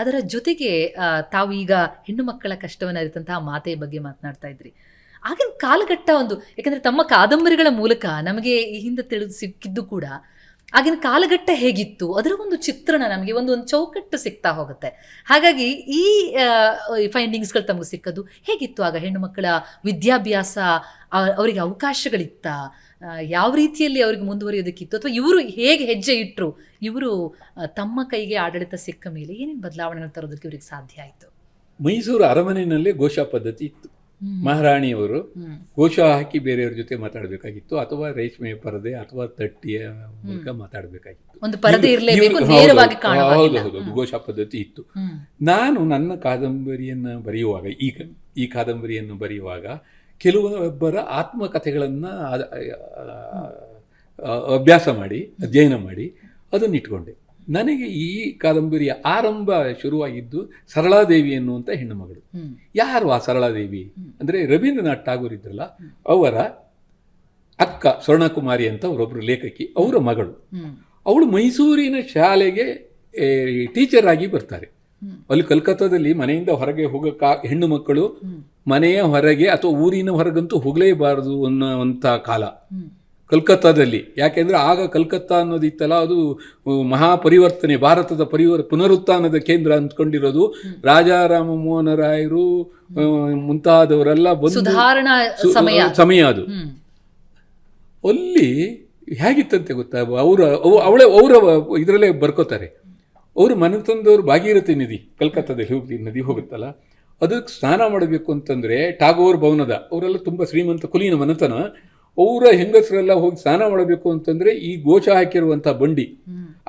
ಅದರ ಜೊತೆಗೆ ತಾವು ಈಗ ಹೆಣ್ಣು ಮಕ್ಕಳ ಕಷ್ಟವನ್ನು ಅರಿತಂತಹ ಮಾತೆಯ ಬಗ್ಗೆ ಮಾತನಾಡ್ತಾ ಇದ್ರಿ. ಆಗಿನ ಕಾಲಘಟ್ಟ ಒಂದು, ಯಾಕಂದ್ರೆ ತಮ್ಮ ಕಾದಂಬರಿಗಳ ಮೂಲಕ ನಮಗೆ ಈ ಹಿಂದೆ ತಿಳಿದು ಸಿಕ್ಕಿದ್ದು ಕೂಡ, ಆಗಿನ ಕಾಲಘಟ್ಟ ಹೇಗಿತ್ತು? ಅದರ ಒಂದು ಚಿತ್ರಣ ನಮಗೆ ಒಂದು ಒಂದು ಚೌಕಟ್ಟು ಸಿಗ್ತಾ ಹೋಗುತ್ತೆ. ಹಾಗಾಗಿ ಈ ಫೈಂಡಿಂಗ್ಸ್ಗಳು ತಮಗೆ ಸಿಕ್ಕದು ಹೇಗಿತ್ತು? ಆಗ ಹೆಣ್ಣು ಮಕ್ಕಳ ವಿದ್ಯಾಭ್ಯಾಸ ಅವರಿಗೆ ಅವಕಾಶಗಳಿತ್ತ? ಯಾವ ರೀತಿಯಲ್ಲಿ ಅವ್ರಿಗೆ ಮುಂದುವರಿಯೋದಕ್ಕಿತ್ತು? ಅಥವಾ ಇವರು ಹೇಗೆ ಹೆಜ್ಜೆ ಇಟ್ಟರು ಇವರು ತಮ್ಮ ಕೈಗೆ ಆಡಳಿತ ಸಿಕ್ಕ ಮೇಲೆ ಏನೇನು ಬದಲಾವಣೆಗಳು ತರೋದಕ್ಕೆ ಇವ್ರಿಗೆ ಸಾಧ್ಯ ಆಯಿತು? ಮೈಸೂರು ಅರಮನೆಯಲ್ಲಿ ಘೋಷಾ ಪದ್ಧತಿ ಇತ್ತು. ಮಹಾರಾಣಿಯವರು ಘೋಷ ಹಾಕಿ ಬೇರೆಯವ್ರ ಜೊತೆ ಮಾತಾಡಬೇಕಾಗಿತ್ತು ಅಥವಾ ರೇಷ್ಮೆ ಪರದೆ ಅಥವಾ ತಟ್ಟಿಯ ಮೂಲಕ ಮಾತಾಡಬೇಕಾಗಿತ್ತು. ಒಂದು ಪರದೆ ಇವ್ರು- ಇರಲೇಬೇಕು ನೇರವಾಗಿ ಹೌದು. ಹೌದು ಹೌದು ಘೋಷ ಪದ್ಧತಿ ಇತ್ತು. ನಾನು ನನ್ನ ಕಾದಂಬರಿಯನ್ನು ಬರೆಯುವಾಗ ಈಗ ಈ ಕಾದಂಬರಿಯನ್ನು ಬರೆಯುವಾಗ ಕೆಲವೊಬ್ಬರ ಆತ್ಮಕಥೆಗಳನ್ನು ಅಭ್ಯಾಸ ಮಾಡಿ ಅಧ್ಯಯನ ಮಾಡಿ ಅದನ್ನು ಇಟ್ಕೊಂಡೆ. ನನಗೆ ಈ ಕಾದಂಬರಿಯ ಆರಂಭ ಶುರುವಾಗಿದ್ದು ಸರಳಾದೇವಿ ಎನ್ನುವಂಥ ಹೆಣ್ಣು ಮಗಳು. ಹ್ಮ್. ಯಾರು ಆ ಸರಳಾದೇವಿ? ಅಂದರೆ ರವೀಂದ್ರನಾಥ್ ಟಾಗೂರ್ ಇದ್ರಲ್ಲ ಅವರ ಅಕ್ಕ ಸ್ವರ್ಣಕುಮಾರಿ ಅಂತ ಅವರೊಬ್ಬರು ಲೇಖಕಿ ಅವರ ಮಗಳು. ಅವಳು ಮೈಸೂರಿನ ಶಾಲೆಗೆ ಟೀಚರ್ ಆಗಿ ಬರ್ತಾರೆ. ಅಲ್ಲಿ ಕಲ್ಕತ್ತಾದಲ್ಲಿ ಮನೆಯಿಂದ ಹೊರಗೆ ಹೋಗಕ್ಕ ಹೆಣ್ಣು ಮಕ್ಕಳು ಮನೆಯ ಹೊರಗೆ ಅಥವಾ ಊರಿನ ಹೊರಗಂತೂ ಹೋಗಲೇಬಾರದು ಅನ್ನೋವಂಥ ಕಾಲ. ಕಲ್ಕತ್ತಾದಲ್ಲಿ. ಯಾಕೆಂದ್ರೆ ಆಗ ಕಲ್ಕತ್ತಾ ಅನ್ನೋದಿತ್ತಲ್ಲ ಅದು ಮಹಾ ಮಹಾಪರಿವರ್ತನೆ ಭಾರತದ ಪರಿವರ್ ಪುನರುತ್ಥಾನದ ಕೇಂದ್ರ ಅಂದ್ಕೊಂಡಿರೋದು. ರಾಜಾರಾಮ ಮೋಹನ ರಾಯರು ಮುಂತಾದವರೆಲ್ಲ ಬಂದು ಸುಧಾರಣಾ ಸಮಯ. ಸಮಯ ಅದು. ಅಲ್ಲಿ ಹೇಗಿತ್ತಂತೆ ಗೊತ್ತಾ? ಅವರ ಅವಳೆ ಅವರ ಇದರಲ್ಲೇ ಬರ್ಕೋತಾರೆ. ಅವರು ಮನೆ ತಂದವರು ಭಾಗೀರಥಿ ನದಿ, ಕಲ್ಕತ್ತಾದಲ್ಲಿ ಹೋಗಿ ನದಿ ಹೋಗುತ್ತಲ್ಲ ಅದಕ್ಕೆ ಸ್ನಾನ ಮಾಡಬೇಕು ಅಂತಂದರೆ ಟಾಗೋರ್ ಭವನದ, ಅವರೆಲ್ಲ ತುಂಬ ಶ್ರೀಮಂತ ಕುಲೀನ ಮನೆತನ, ಅವರ ಹೆಂಗಸರೆಲ್ಲ ಹೋಗಿ ಸ್ನಾನ ಮಾಡಬೇಕು ಅಂತಂದರೆ ಈ ಗೋಚ ಹಾಕಿರುವಂಥ ಬಂಡಿ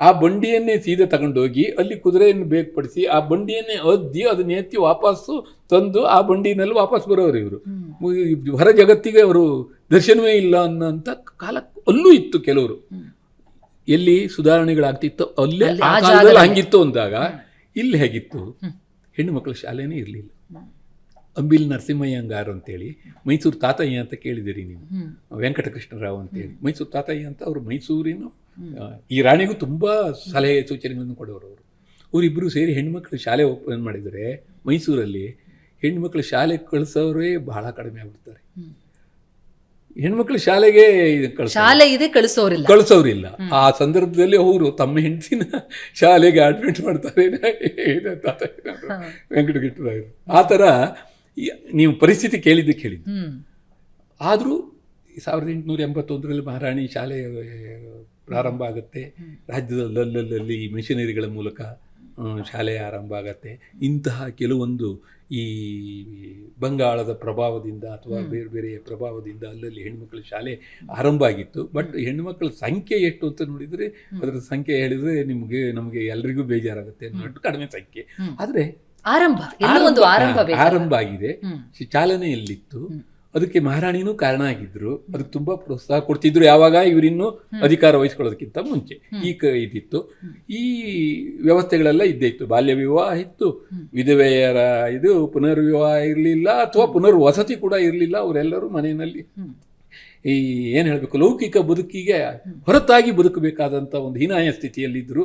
ಆ ಬಂಡಿಯನ್ನೇ ಸೀದಾ ತಗೊಂಡೋಗಿ ಅಲ್ಲಿ ಕುದುರೆಯನ್ನು ಬೇರ್ಪಡಿಸಿ ಆ ಬಂಡಿಯನ್ನೇ ಅದ್ದಿ ಅದನ್ನ ಎತ್ತಿ ವಾಪಸ್ಸು ತಂದು ಆ ಬಂಡಿನಲ್ಲಿ ವಾಪಸ್ ಬರೋರು ಇವರು ಹೊರ ಜಗತ್ತಿಗೆ ಅವರು ದರ್ಶನವೇ ಇಲ್ಲ ಅನ್ನೋಂಥ ಕಾಲ ಅಲ್ಲೂ ಇತ್ತು ಕೆಲವರು. ಎಲ್ಲಿ ಸುಧಾರಣೆಗಳಾಗ್ತಿತ್ತು ಅಲ್ಲೇ ಆ ಕಾಲದಲ್ಲಿ. ಹಂಗಿತ್ತು ಅಂದಾಗ ಇಲ್ಲಿ ಹೇಗಿತ್ತು? ಹೆಣ್ಣು ಮಕ್ಕಳ ಶಾಲೆನೇ ಇರಲಿಲ್ಲ. ಅಂಬಿಲ್ ನರಸಿಂಹಯ್ಯಂಗಾರ್ ಅಂತೇಳಿ ಮೈಸೂರು ತಾತಯ್ಯ ಅಂತ ಕೇಳಿದಿರಿ ನೀವು. ವೆಂಕಟಕೃಷ್ಣರಾವ್ ಅಂತೇಳಿ. ಮೈಸೂರು ತಾತಯ್ಯ ಅಂತ ಅವರು ಮೈಸೂರಿನ ಈ ರಾಣಿಗೂ ತುಂಬ ಸಲಹೆ ಸೂಚನೆಗಳನ್ನು ಕೊಡೋರು ಅವರು. ಅವರಿಬ್ಬರು ಸೇರಿ ಹೆಣ್ಮಕ್ಳು ಶಾಲೆ ಓಪನ್ ಮಾಡಿದರೆ ಮೈಸೂರಲ್ಲಿ ಹೆಣ್ಮಕ್ಳು ಶಾಲೆ ಕಳಿಸೋರೇ ಬಹಳ ಕಡಿಮೆ ಆಗ್ಬಿಡ್ತಾರೆ. ಹೆಣ್ಮಕ್ಳು ಶಾಲೆಗೆ ಶಾಲೆ ಇದೆ ಕಳಿಸೋರಿಲ್ಲ. ಕಳಿಸೋರಿಲ್ಲ. ಆ ಸಂದರ್ಭದಲ್ಲಿ ಅವರು ತಮ್ಮ ಹೆಂಡತಿನ ಶಾಲೆಗೆ ಅಡ್ಮಿಟ್ ಮಾಡ್ತಾರೆ ವೆಂಕಟಗಿಟ್ಟರಾಯರು ಆ ಥರ ನೀವು ಪರಿಸ್ಥಿತಿ ಕೇಳಿದ್ದಕ್ಕೆ ಕೇಳಿದ್ದು ಆದರೂ ಸಾವಿರದ ಎಂಟುನೂರ ಎಂಬತ್ತೊಂದರಲ್ಲಿ ಮಹಾರಾಣಿ ಶಾಲೆ ಪ್ರಾರಂಭ ಆಗುತ್ತೆ. ರಾಜ್ಯದಲ್ಲಲ್ಲಲ್ಲಿ ಈ ಮಿಷನರಿಗಳ ಮೂಲಕ ಶಾಲೆ ಆರಂಭ ಆಗತ್ತೆ. ಇಂತಹ ಕೆಲವೊಂದು ಈ ಬಂಗಾಳದ ಪ್ರಭಾವದಿಂದ ಅಥವಾ ಬೇರೆ ಬೇರೆಯ ಪ್ರಭಾವದಿಂದ ಅಲ್ಲಲ್ಲಿ ಹೆಣ್ಮಕ್ಳ ಶಾಲೆ ಆರಂಭ ಆಗಿತ್ತು. ಬಟ್ ಹೆಣ್ಮಕ್ಳ ಸಂಖ್ಯೆ ಎಷ್ಟು ಅಂತ ನೋಡಿದರೆ ಅದರ ಸಂಖ್ಯೆ ಹೇಳಿದರೆ ನಿಮಗೆ ನಮಗೆ ಎಲ್ರಿಗೂ ಬೇಜಾರಾಗುತ್ತೆ. ಅನ್ನೋಷ್ಟು ಕಡಿಮೆ ಸಂಖ್ಯೆ. ಆದರೆ ಆರಂಭ ಆರಂಭ ಆಗಿದೆ. ಚಾಲನೆಯಲ್ಲಿತ್ತು. ಅದಕ್ಕೆ ಮಹಾರಾಣಿನೂ ಕಾರಣ ಆಗಿದ್ರು. ಅದಕ್ಕೆ ತುಂಬಾ ಪ್ರೋತ್ಸಾಹ ಕೊಡ್ತಿದ್ರು. ಯಾವಾಗ ಇವರಿನ್ನು ಅಧಿಕಾರ ವಹಿಸ್ಕೊಳ್ಳೋದಕ್ಕಿಂತ ಮುಂಚೆ. ಈ ಕ ಇದಿತ್ತು. ಈ ವ್ಯವಸ್ಥೆಗಳೆಲ್ಲ ಇದ್ದೇ ಇತ್ತು. ಬಾಲ್ಯ ವಿವಾಹ ಇತ್ತು. ವಿಧವೆಯರ ಇದು ಪುನರ್ವಿವಾಹ ಇರಲಿಲ್ಲ ಅಥವಾ ಪುನರ್ವಸತಿ ಕೂಡ ಇರಲಿಲ್ಲ. ಅವರೆಲ್ಲರೂ ಮನೆಯಲ್ಲಿ ಈ ಏನು ಹೇಳಬೇಕು? ಲೌಕಿಕ ಬದುಕಿಗೆ ಹೊರತಾಗಿ ಬದುಕಬೇಕಾದಂಥ ಒಂದು ಹೀನಾಯ ಸ್ಥಿತಿಯಲ್ಲಿದ್ದರು.